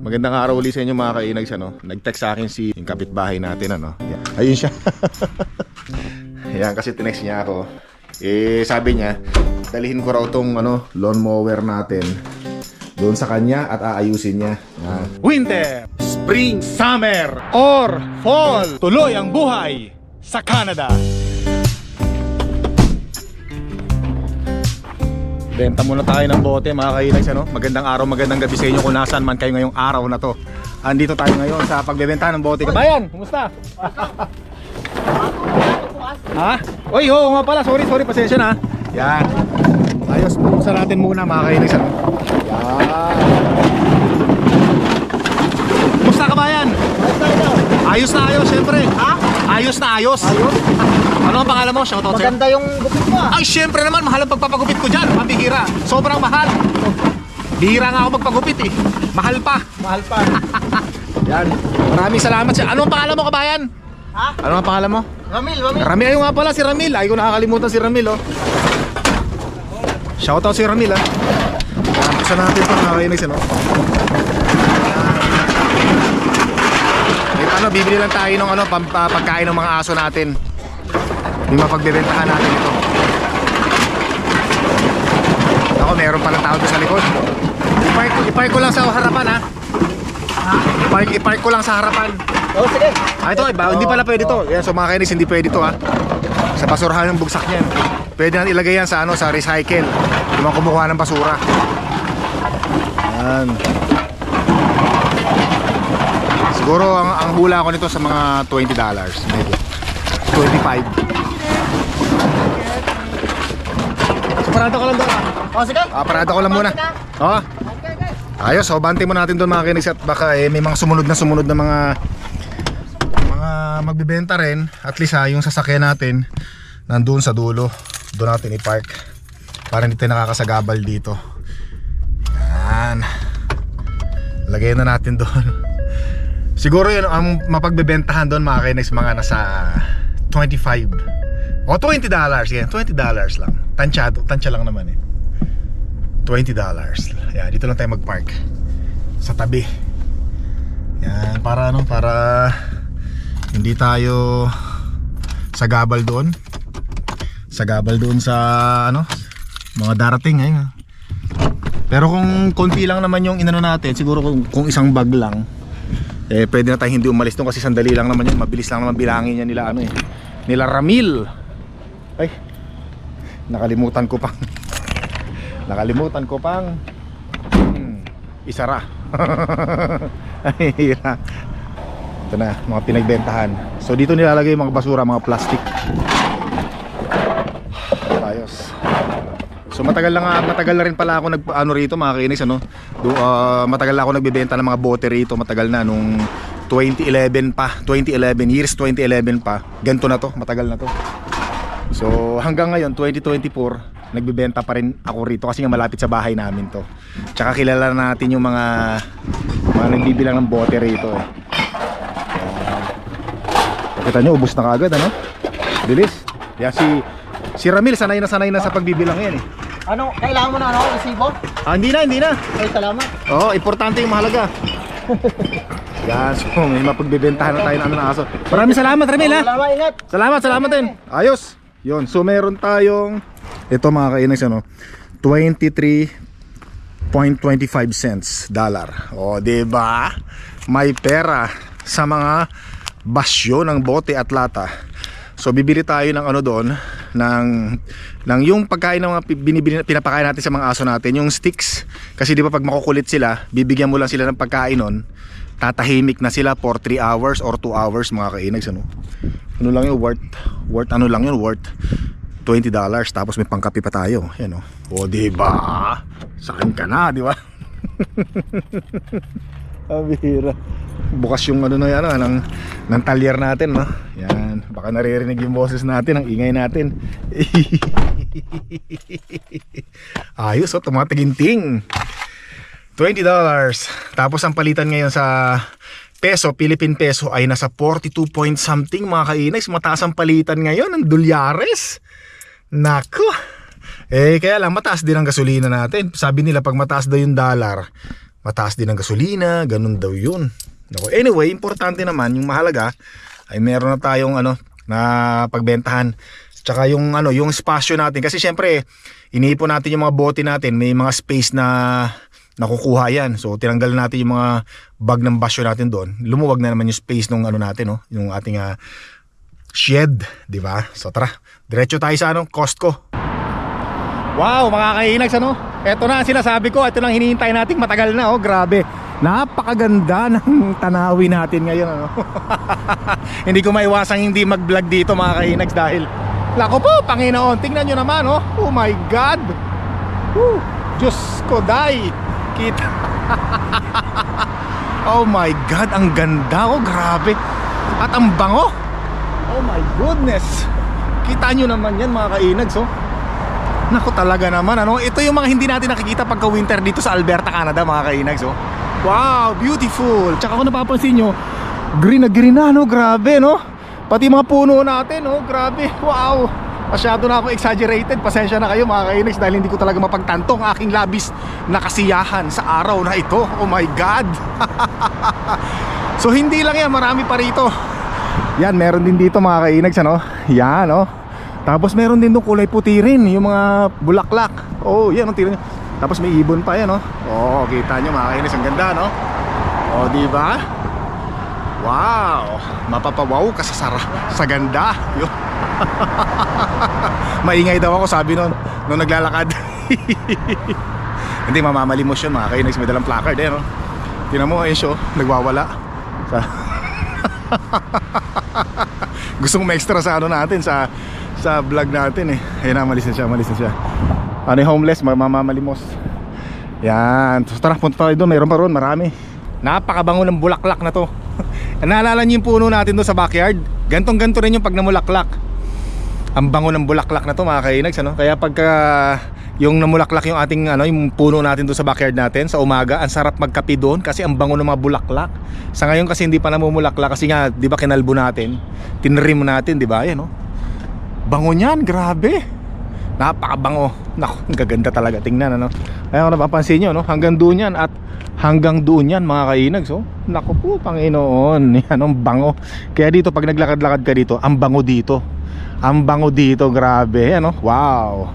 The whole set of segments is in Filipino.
Magandang araw ulit sa inyo mga kainags ano. Nag-text sa akin si yung kapitbahay natin ano. Ayun siya. Yan kasi tinext niya ako. Eh sabi niya, dalhin ko raw tong ano, lawnmower natin doon sa kanya at aayusin niya. Yan. Winter, Spring, Summer, or Fall. Tuloy ang buhay sa Canada. Benta muna tayo ng bote mga kainags ano. Magandang araw, magandang gabi sa inyo kung nasaan man kayo ngayong araw na to. Andito tayo ngayon sa pagbebenta ng bote. Kabayan, kumusta? ha? Oy, oo nga pala. Sorry, sorry. Pasensya na. Yan. Ayos, buksan natin muna mga kainags ano. Yan. Kumusta kabayan? Ayos na ayos, syempre. Ha? Ayos na ayos. Ayos? Ano ang pangalan mo? Shoutout sa'yo. Maganda yung gupit mo ah. Ay, syempre naman, mahal ang pagpapagupit ko dyan. Mabihira. Sobrang mahal. Bihira nga ako magpagupit eh. Mahal pa. Mahal pa. Yan. Maraming salamat sa... Ano ang pangalan mo, kabayan? ha? Ano ang pangalan mo? Ramil, Ramil. Ramil. Ayun nga pala, si Ramil. Ay ko nakakalimutan si Ramil, oh. Shoutout si Ramil, ah. Isa natin ito, nakakainis, ano? Eh, paano, bibili lang tayo ng ano, pam, pa- pagkain ng mga aso natin. Yung mapagbebentahan natin ito. Ako, meron palang tao doon sa likod. I-park, i-park ko lang sa harapan, ha? I-park, i-park ko lang sa harapan. Oh, sige. Ah, ito, iba, hindi pala pwede to. Yan, so mga kainis, hindi pwede to ha. Sa basurahan yung bugsak niyan. Pwede na ilagay yan sa ano, sa recycle. Yung mga kumukuha ng basura. Yan. Siguro ang, ang hula ko nito sa mga 20 dollars. Maybe. 25. So parada ko lang doon. ah. Oh, sige. Ah, parada ko lang muna. Oh. Okay, okay. Ayos, so bante mo natin doon mga kinis at baka eh, may mga sumunod na sumunod na mga mga magbibenta rin. At least ha, yung sasakyan natin nandun sa dulo. Doon natin i-park para hindi tayo nakakasagabal dito. Yan. Lagay na natin doon. Siguro yun ang mapagbebentahan doon mga kinis mga nasa 25 o 20 dollars yan 20 dollars lang tansyado tansya lang naman eh 20 dollars. Yan, dito lang tayo mag-park. Sa tabi. Yan, para ano, para hindi tayo sagabal doon. Sagabal doon sa ano, mga darating eh. Pero kung konti lang naman yung inano natin, siguro kung, kung isang bag lang, eh pwede na tayo hindi umalis doon kasi sandali lang naman yun. Mabilis lang naman bilangin yan nila ano eh. Nila Ramil. Ay, nakalimutan ko pang Nakalimutan ko pang hmm, isara. Ay, hira. Ito na, mga pinagbentahan. So dito nilalagay mga basura, mga plastic. Ayos. So matagal lang nga- matagal na rin pala ako nag ano rito mga kinis ano. Do, ah, matagal na ako nagbebenta ng mga bote rito, matagal na nung 2011 pa, 2011 years 2011 pa. Ganto na to, matagal na to. So hanggang ngayon 2024 nagbebenta pa rin ako rito kasi nga malapit sa bahay namin to. Tsaka kilala natin yung mga mga nagbibilang ng bote rito eh. Ayan. Kita nyo, ubos na kagad ano? Bilis. Yan si si Ramil sanay na sanay na sa pagbibilang yan eh. Ano, kailangan mo na ano, resibo? Ah, hindi na, hindi na. Ay, salamat. Oo, importante yung mahalaga. Yan, so may mapagbibentahan na tayo ng ano ng aso. Maraming salamat Ramil ha. Salamat, ingat. Salamat, salamat din. Ayos. Yun, so meron tayong ito mga kainags ano, 23.25 cents dollar. O, 'di ba? May pera sa mga basyo ng bote at lata. So bibili tayo ng ano doon ng ng yung pagkain ng mga binibili pinapakain natin sa mga aso natin, yung sticks. Kasi 'di ba pag makukulit sila, bibigyan mo lang sila ng pagkain noon. Tatahimik na sila for 3 hours or 2 hours mga kainags ano. Ano lang yun worth worth ano lang yun worth 20 dollars tapos may pangkape pa tayo. Yan oh. O di ba? Saan ka na, di ba? Abira. Bukas yung ano na yan, ah, ng, ng talyer natin, no? Yan. Baka naririnig yung boses natin, ang ingay natin. Ayos, oh, tumatiginting. 20 dollars. Tapos ang palitan ngayon sa peso, Philippine peso ay nasa 42 point something mga kainags. Mataas ang palitan ngayon ng dolyares. Nako. Eh kaya lang mataas din ang gasolina natin. Sabi nila pag mataas daw yung dollar, mataas din ang gasolina, ganun daw yun. Nako, anyway, importante naman, yung mahalaga ay meron na tayong ano na pagbentahan. Tsaka yung ano, yung spasyo natin kasi syempre iniipon natin yung mga bote natin, may mga space na nakukuha yan. So tinanggal natin yung mga bag ng basyo natin doon. Lumuwag na naman yung space nung ano natin, no, yung ating ah, shed, 'di ba? So tara, diretso tayo sa ano, Costco. Wow, mga kainags ano? Ito na ang sinasabi ko, ito lang hinihintay nating matagal na oh, grabe. Napakaganda ng tanawin natin ngayon ano. hindi ko maiwasang hindi mag-vlog dito mga kainags dahil Lako po, Panginoon, tingnan nyo naman oh. Oh my God. Woo, Diyos ko, day. Kita. Oh my god, ang ganda oh, grabe. At ang bango. Oh my goodness. Kita nyo naman yan mga kainags oh. Naku talaga naman ano. Ito yung mga hindi natin nakikita pagka winter dito sa Alberta, Canada mga kainags oh. Wow, beautiful. Tsaka kung napapansin nyo, green na green na no, grabe no. Pati mga puno natin oh, grabe. Wow. Masyado na ako exaggerated. Pasensya na kayo mga kainags dahil hindi ko talaga mapagtanto ang aking labis na kasiyahan sa araw na ito. Oh my God. so hindi lang yan, marami pa rito. Yan, meron din dito mga kainags ano. Yan oh. Tapos meron din doon kulay puti rin, yung mga bulaklak. Oh, yan ang tira nyo. Tapos may ibon pa yan oh. Oh, kita nyo mga kainags, ang ganda no. Oh, di ba? Wow! Mapapawaw ka sa sara, sa ganda. Yun. Maingay daw ako sabi nun nung naglalakad. Hindi mamamalimos yun mga kainags, may dalang placard eh no. Tinan mo, ayun siya, oh, nagwawala. Sa Gusto kong extra sa ano natin sa sa vlog natin eh. Ayun na, malis na siya, malis na siya. Ano homeless, mamamalimos. Yan. So, tara, punta tayo doon. Mayroon pa ron, marami. Napakabango ng bulaklak na to. Naalala niyo yung puno natin doon sa backyard? Gantong ganto rin yung pag namulaklak. Ang bango ng bulaklak na to mga kainags ano? Kaya pagka yung namulaklak yung ating ano, yung puno natin doon sa backyard natin sa umaga, ang sarap magkape doon kasi ang bango ng mga bulaklak. Sa ngayon kasi hindi pa namumulaklak kasi nga 'di ba kinalbo natin, tinrim natin, 'di ba? Ayan oh. Bango niyan, grabe. Napakabango. Ang gaganda talaga tingnan ano. Kaya kung napapansin niyo no, hanggang doon yan at hanggang doon yan mga kainags oh. Naku po, Panginoon. Yan ang bango. Kaya dito pag naglakad-lakad ka dito, ang bango dito. Ang bango dito, grabe. Ano? Wow.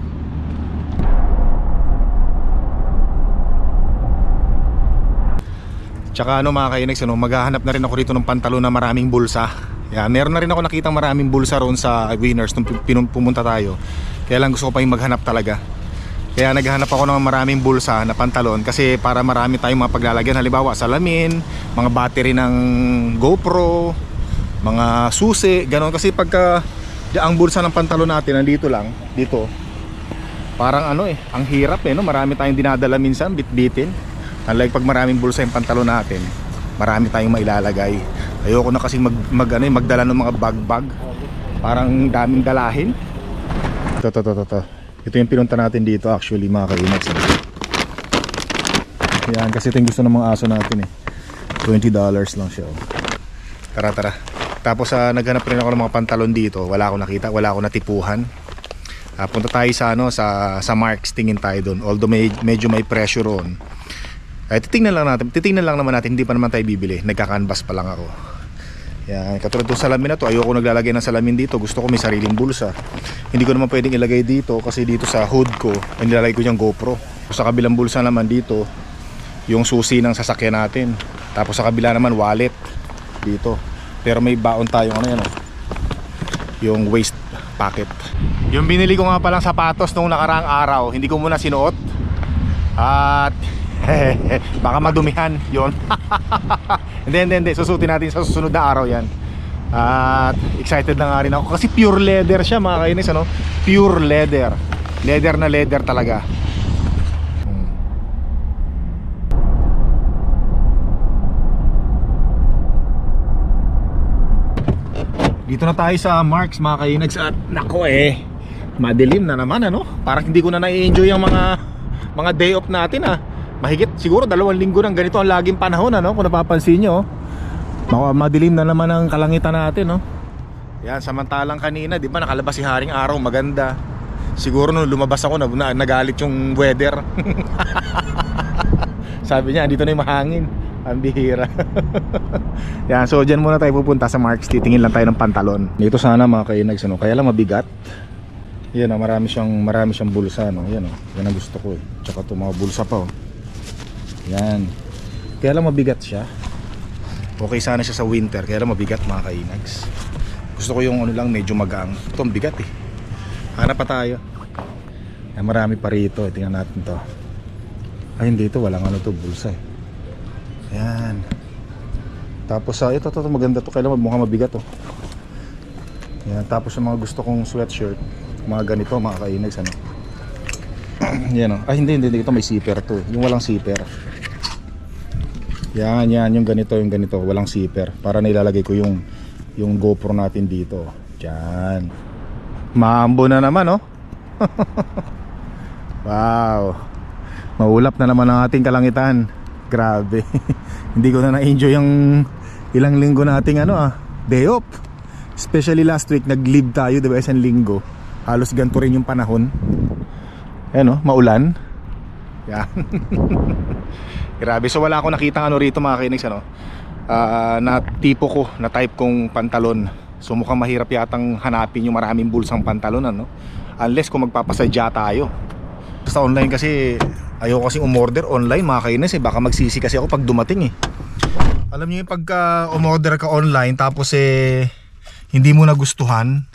Tsaka ano mga kainags, ano, maghahanap na rin ako rito ng pantalon na maraming bulsa. Yan, meron na rin ako nakitang maraming bulsa roon sa Winners nung pumunta tayo. Kaya lang gusto ko pa yung maghanap talaga. Kaya naghahanap ako ng maraming bulsa na pantalon kasi para marami tayong mga paglalagyan. Halimbawa, salamin, mga battery ng GoPro, mga susi, gano'n. Kasi pagka ang bulsa ng pantalon natin nandito lang, dito. Parang ano eh, ang hirap eh, no? Marami tayong dinadala minsan, bitbitin. Unlike pag maraming bulsa yung pantalon natin, marami tayong mailalagay. Ayoko na kasi mag, mag ano, eh, magdala ng mga bag-bag. Parang daming dalahin. Ito, ito, ito, ito, ito. Yung pinunta natin dito actually mga kainags. Yan, kasi ito gusto ng mga aso natin eh. $20 lang siya. oh. Tara, tara. Tapos ah, naghanap rin ako ng mga pantalon dito. Wala akong nakita, wala akong natipuhan. Ah, punta tayo sa ano sa sa Marks tingin tayo doon. Although may, medyo may pressure roon. Ay titingnan lang natin. Titingnan lang naman natin, hindi pa naman tayo bibili. Nagka-canvas pa lang ako. Yan, katulad ng salamin na to, ayoko naglalagay ng salamin dito. Gusto ko may sariling bulsa. Hindi ko naman pwedeng ilagay dito kasi dito sa hood ko, ay nilalagay ko yung GoPro. Sa kabilang bulsa naman dito, yung susi ng sasakyan natin. Tapos sa kabila naman wallet dito. Pero may baon tayong ano yan oh. Yung waist pocket. Yung binili ko nga palang sapatos nung nakaraang araw, hindi ko muna sinuot. At baka madumihan yon. hindi, hindi, hindi. Susutin natin sa susunod na araw yan. At excited na nga rin ako kasi pure leather siya mga kainis ano? Pure leather. Leather na leather talaga. Dito na tayo sa Marks mga kainags at nako eh madilim na naman ano parang hindi ko na na-enjoy ang mga mga day off natin ah mahigit siguro dalawang linggo ng ganito ang laging panahon ano kung napapansin nyo Maka madilim na naman ang kalangitan natin no yan samantalang kanina di ba nakalabas si Haring Araw maganda siguro nung lumabas ako na, na nagalit yung weather Sabi niya, andito na yung mahangin. Ang bihira. Yan, so dyan muna tayo pupunta sa Marks. Titingin lang tayo ng pantalon. Dito sana mga kainags, ano? Kaya lang mabigat. Yan, oh, marami siyang marami siyang bulsa, no. Yan, oh. Yan ang gusto ko, eh. Tsaka ito mga bulsa pa, oh. Yan. Kaya lang mabigat siya. Okay sana siya sa winter, kaya lang mabigat mga kainags. Gusto ko yung ano lang medyo magaang. Ito bigat eh. Hanap pa tayo. Ay, marami pa rito. Tingnan natin to. Ay, hindi ito. Walang ano to, bulsa eh. Ayan. Tapos sa ito, ito, ito, maganda to. Kailan mukhang mabigat to. Ayan. Tapos yung mga gusto kong sweatshirt, mga ganito, mga kainags, ano. Yan oh. Ay, hindi, hindi, hindi. Ito may zipper to. eh. Yung walang zipper. Yan, yan. Yung ganito, yung ganito. Walang zipper. Para nilalagay ko yung yung GoPro natin dito. Diyan. Mambo na naman, oh. wow. Maulap na naman ang ating kalangitan. Grabe. Hindi ko na na-enjoy yung ilang linggo nating ano ah, day off. Especially last week, nag-leave tayo, di ba, isang linggo. Halos ganito rin yung panahon. Ayan oh, maulan. Yan. Grabe. So wala akong nakitang ano rito mga kainis ano. Ah, na tipo ko, na type kong pantalon. So mukhang mahirap yatang hanapin yung maraming bulsang pantalon ano. Unless kung magpapasadya tayo. Basta online kasi ayoko kasi umorder online mga kainis eh. Baka magsisi kasi ako pag dumating eh. Alam niyo yung pagka umorder ka online tapos eh hindi mo nagustuhan.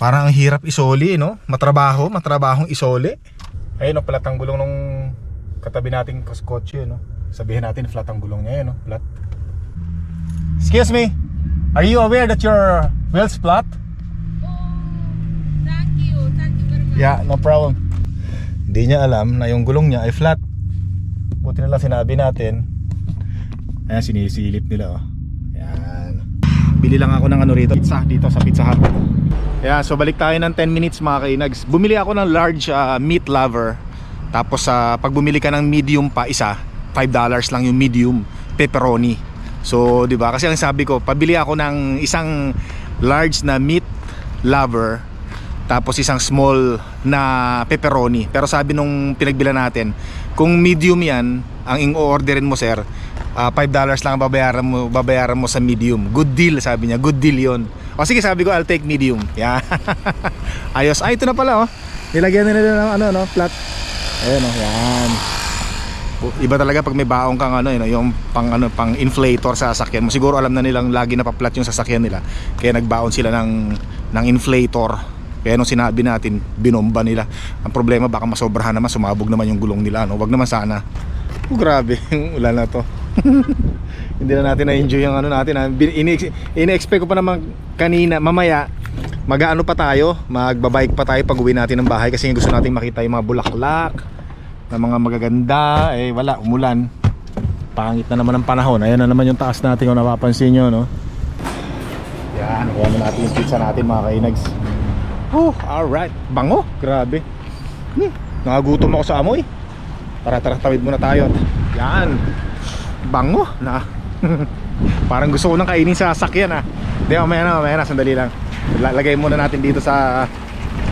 Parang ang hirap isoli eh, no? Matrabaho, matrabahong isoli. Ayun no, flat ang gulong nung katabi nating kotse, no? Sabihin natin flat ang gulong niya, yun, no? Flat. Excuse me. Are you aware that your wheel's flat? Thank you. Thank you very much. Yeah, no problem. Hindi niya alam na yung gulong niya ay flat. Buti na lang sinabi natin. Ayan, sinisilip nila, oh. Ayan. Bili lang ako ng ano rito, pizza dito sa Pizza Hut. Ayan, so balik tayo ng 10 minutes mga kainags. Bumili ako ng large ah, meat lover. Tapos sa pag bumili ka ng medium pa isa, $5 lang yung medium pepperoni. So, 'di ba? Kasi ang sabi ko, pabili ako ng isang large na meat lover tapos isang small na pepperoni. Pero sabi nung pinagbila natin, kung medium 'yan, ang in-orderin mo sir, ah, $5 lang ang babayaran mo, babayaran mo sa medium. Good deal sabi niya, good deal 'yon. O sige, sabi ko I'll take medium. Yan. Ayos. Ay, ito na pala oh. Nilagyan nila ng ano no, flat. Ayun oh, yan. Iba talaga pag may baong kang ano, yun, yung pang ano, pang inflator sa sasakyan mo. Siguro alam na nilang lagi napaplat yung sasakyan nila. Kaya nagbaon sila ng ng inflator. Kaya nung sinabi natin, binomba nila. Ang problema baka masobrahan naman, sumabog naman yung gulong nila, no. Wag naman sana. Oh, grabe ulan na to. Hindi na natin na-enjoy yung ano natin. Ini-expect ko pa naman kanina, mamaya, mag-ano pa tayo, magbabike pa tayo pag uwi natin ng bahay kasi gusto nating makita yung mga bulaklak, na mga magaganda, eh wala, umulan. Pangit na naman ang panahon. Ayan na naman yung taas natin kung napapansin nyo, no? Yan, kuha na natin yung pizza natin mga kainags. Oh, alright. Bango, grabe. Hmm, nakagutom ako sa amoy. Tara, tara, tawid muna tayo. Yan. Bango na. Parang gusto ko nang kainin sa sasakyan ah. Hindi, mamaya na, mamaya na, sandali lang. La- Lagay muna natin dito sa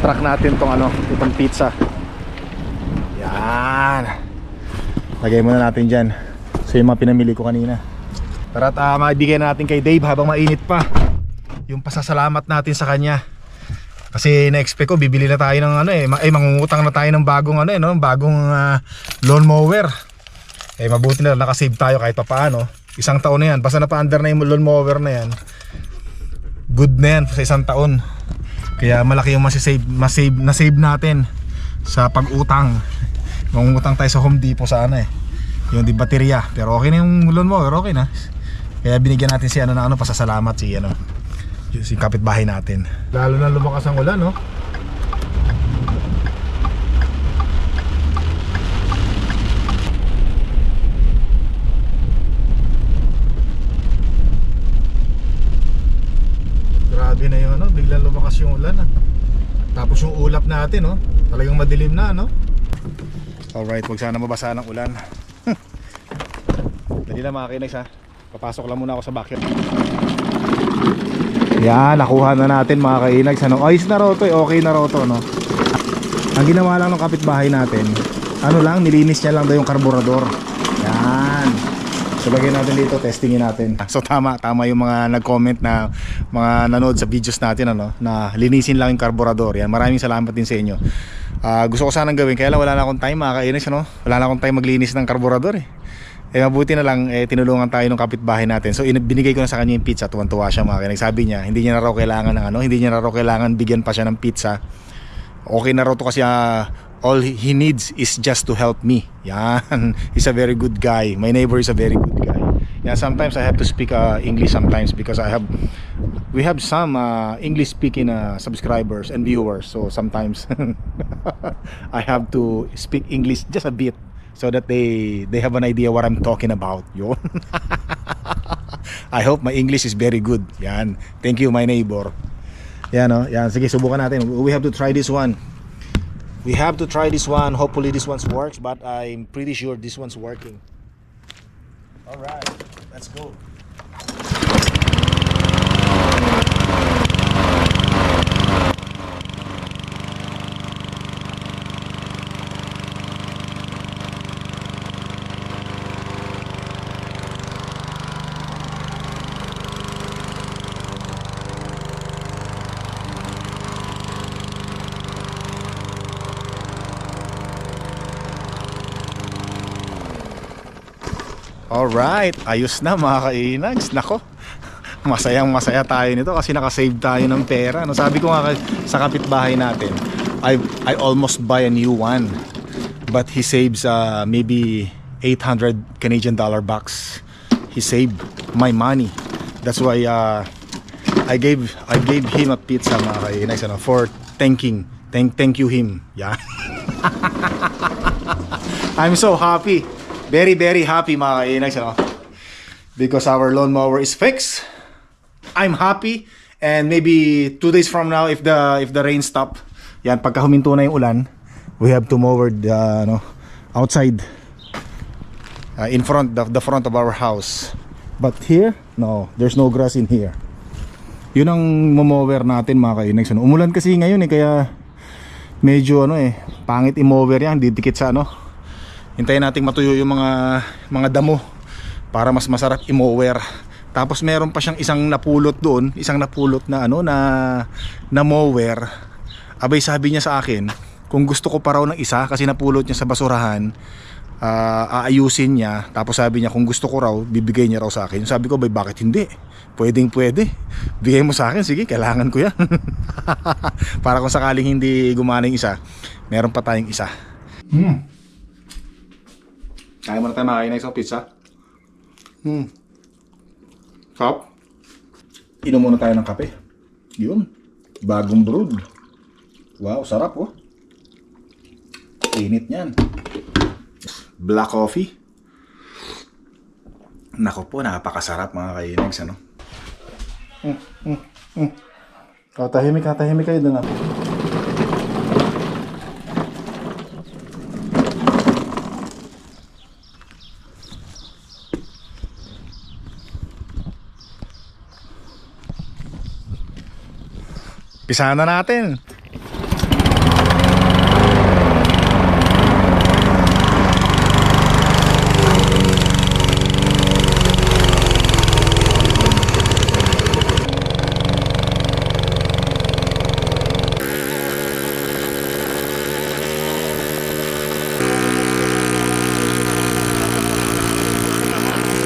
truck natin tong ano, itong pizza. Yan. Lagay muna natin dyan. So yung mga pinamili ko kanina. Tara at uh, maibigay na natin kay Dave habang mainit pa. Yung pasasalamat natin sa kanya. Kasi na-expect ko bibili na tayo ng ano eh, eh mangungutang na tayo ng bagong ano eh, no? bagong ah, lawn mower. Eh mabuti na nakasave tayo kahit papaano. Isang taon na yan, basta napa-under na yung lawn mower na yan. Good na yan sa isang taon. Kaya malaki yung masisave, masave, na-save natin sa pag-utang. Mangungutang tayo sa Home Depot sa ano eh. Yung di baterya. Pero okay na yung lawn mower, okay na. Kaya binigyan natin si ano na ano, pasasalamat si ano, si kapitbahay natin. Lalo na lumakas ang ulan, no? Grabe na yung ano, biglang lumakas yung ulan ah. Tapos yung ulap natin, no? Talagang madilim na, no? Alright, huwag sana mabasa ng ulan. Dali lang mga kinags ha. Papasok lang muna ako sa backyard. Yan, nakuha na natin mga kainags. Ano? Ayos na raw to, eh. okay na raw to, no? Ang ginawa lang ng kapitbahay natin, ano lang, nilinis niya lang daw yung karburador. Yan. So lagyan natin dito, testingin natin. So tama, tama yung mga nag-comment na mga nanood sa videos natin ano, na linisin lang yung carburetor. Yan, maraming salamat din sa inyo. Ah, gusto ko sanang gawin, kaya lang wala na akong time mga kainis, ano? Wala na akong time maglinis ng carburetor eh. Eh mabuti na lang eh tinulungan tayo ng kapitbahay natin. So in- binigay ko na sa kanya yung pizza, tuwan-tuwa siya mga. Sabi niya, hindi niya na raw kailangan ng ano, hindi niya na raw kailangan bigyan pa siya ng pizza okay na raw to kasi ah, all he needs is just to help me. Yan. He's a very good guy. My neighbor is a very good guy. Yeah, sometimes I have to speak uh, English sometimes because I have we have some uh, English speaking uh, subscribers and viewers. So sometimes I have to speak English just a bit so that they they have an idea what I'm talking about. Yun. I hope my English is very good. Yan. Thank you my neighbor. Yan oh, yan. Sige, subukan natin. We have to try this one. We have to try this one. Hopefully this one works, but I'm pretty sure this one's working. All right, let's go. Alright, ayos na mga kainags. Nako, masayang masaya tayo nito kasi nakasave tayo ng pera. No, sabi ko nga sa kapitbahay natin, I, I almost buy a new one. But he saves uh, maybe 800 Canadian dollar bucks. He saved my money. That's why uh, I gave I gave him a pizza mga kainags ano, for thanking thank thank you him. Yeah. I'm so happy. Very, very happy mga kainags. Ano? Because our lawnmower is fixed. I'm happy. And maybe two days from now, if the if the rain stop, yan, pagka huminto na yung ulan, we have to mower the, ano, outside. uh, in front, the, the front of our house. But here, no, there's no grass in here. Yun ang momower natin mga kainags. Ano? Umulan kasi ngayon eh, kaya medyo ano eh, pangit i-mower yan, didikit sa ano, hintayin nating matuyo yung mga mga damo para mas masarap i-mower. Tapos meron pa siyang isang napulot doon, isang napulot na ano na na mower. Abay sabi niya sa akin, kung gusto ko pa raw ng isa kasi napulot niya sa basurahan, ah, aayusin niya. Tapos sabi niya kung gusto ko raw, bibigay niya raw sa akin. Sabi ko, "Bay, bakit hindi? Pwedeng pwede. Bigay mo sa akin, sige, kailangan ko 'yan." para kung sakaling hindi gumana yung isa, meron pa tayong isa. Hmm. Kaya mo na tayo makakain ng isang pizza. Hmm. Sarap. Inom muna tayo ng kape. Yun. Bagong brewed. Wow, sarap oh. Init niyan. Black coffee. Nako po, napakasarap mga kainags, ano? Mm, mm, mm. Oh, tahimik ka, tahimik kayo doon ah. Pisahan na natin.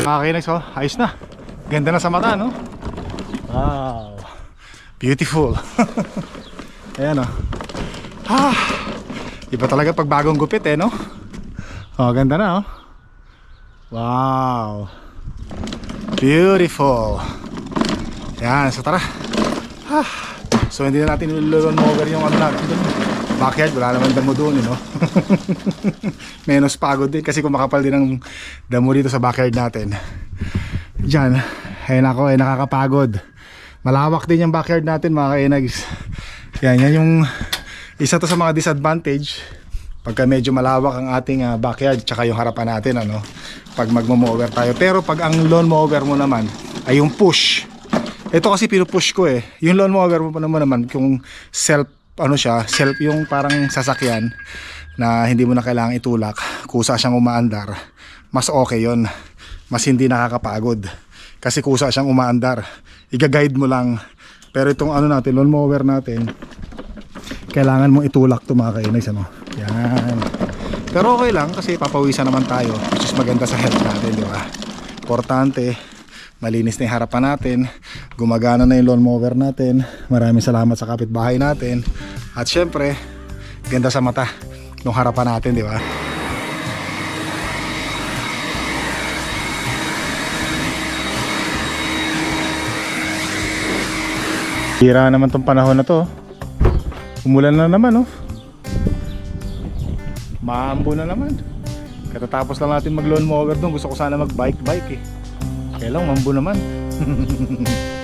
Makakinags oh, ayos na. Ganda na sa mata, no? Wow. Beautiful. Ayan oh. Ah, iba talaga pag bagong gupit eh, no? Oh, ganda na oh. Wow. Beautiful. Yan, so tara. Ah, so hindi na natin nilulun mower yung ano natin doon. Backyard, wala naman damo doon, you know? Menos pagod din kasi kumakapal din ang damo dito sa backyard natin. Diyan, ayun ako, ay nakakapagod. Malawak din yung backyard natin mga kainags. Yan, yan yung isa to sa mga disadvantage pagka medyo malawak ang ating ah, backyard tsaka yung harapan natin ano pag magmo-mower tayo. Pero pag ang lawn mower mo naman ay yung push. Ito kasi pinupush ko eh. Yung lawn mower mo naman naman kung self ano siya self yung parang sasakyan na hindi mo na kailangang itulak kusa siyang umaandar mas okay yon mas hindi nakakapagod. Kasi kusa siyang umaandar iga-guide mo lang. Pero itong ano natin lawn mower natin kailangan mong itulak to mga kainis ano? Yan. Pero okay lang kasi papawisan naman tayo which is maganda sa health natin di ba? Importante malinis na harapan natin gumagana na yung lawn mower natin. Maraming salamat sa kapitbahay natin. At syempre ganda sa mata nung harapan natin di ba Hira naman tong panahon na to. Umulan na naman, oh. Maambo na naman. Katatapos lang natin mag lawn mower doon. Gusto ko sana mag bike bike eh. Kaya lang, mambo naman.